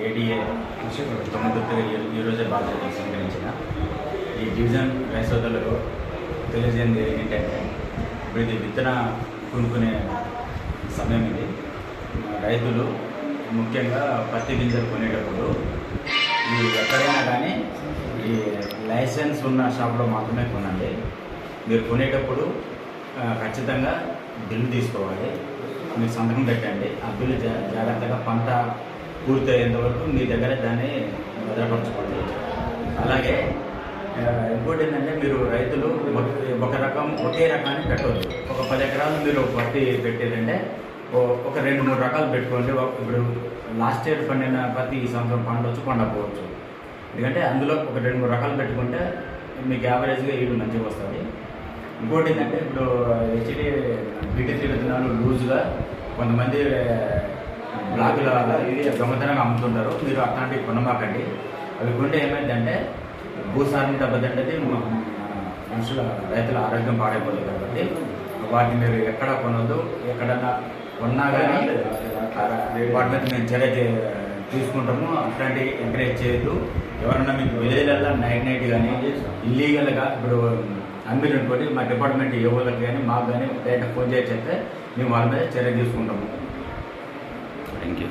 ADA తొమ్మిది ఈరోజే బాధ్యత స్వీకరించిన ఈ డివిజన్ వేసోదలకు తెలియజేయండి ఏంటంటే ఇప్పుడు ఇది విత్తన కొనుక్కునే సమయం ఇది. రైతులు ముఖ్యంగా పత్తి గింజలు కొనేటప్పుడు ఈ ఎక్కడైనా కానీ ఈ లైసెన్స్ ఉన్న షాప్లో మాత్రమే కొనండి. మీరు కొనేటప్పుడు ఖచ్చితంగా బిల్లు తీసుకోవాలి. మీరు సంతకం పెట్టండి. ఆ బిల్లు జా- జాగ్రత్తగా పంట పూర్తయ్యేంత వరకు మీ దగ్గర దాన్ని భద్రపరచుకోండి అలాగే ఇంకోటి ఏంటంటే మీరు రైతులు ఒక- రకం ఒకే రకాన్ని పెట్టవచ్చు ఒక పది ఎకరాలు మీరు పత్తి పెట్టారంటే ఒక రెండు మూడు రకాలు పెట్టుకోండి. ఇప్పుడు లాస్ట్ ఇయర్ పండిన పత్తి ఈ సంవత్సరం పండవచ్చు పండకపోవచ్చు. ఎందుకంటే అందులో ఒక రెండు మూడు రకాలు పెట్టుకుంటే మీకు యావరేజ్గా ఈడు మంచిగా వస్తుంది. ఇంకోటి ఏంటంటే ఇప్పుడు హెచ్డి బీటీ విత్తనాలు లూజ్గా కొంతమంది బ్లాక్ల దొంగతనంగా అమ్ముతుంటారు. మీరు అట్లాంటివి కొనమాకండి. అవి కొంటే ఏమైందంటే భూసారం దెబ్బతింటది మనుషుల రైతుల ఆరోగ్యం పాడైపోతుంది కాబట్టి వాటిని మీరు ఎక్కడ కొనొద్దు ఎక్కడన్నా కొన్నా కానీ వాటి మీద మేము చర్య తీసుకుంటాము. అట్లాంటి ఎంకరేజ్ చేయొద్దు. ఎవరన్నా మీకు విలేజ్లలో నైట్ నైట్ కానీ ఇల్లీగల్గా ఇప్పుడు అమ్మిరు అనుకోండి మా డిపార్ట్మెంట్ ఏ వాళ్ళకి కానీ మాకు కానీ డైరెక్ట్ ఫోన్ చేసి చెప్తే మేము వాళ్ళ మీద చర్య తీసుకుంటాము. Thank you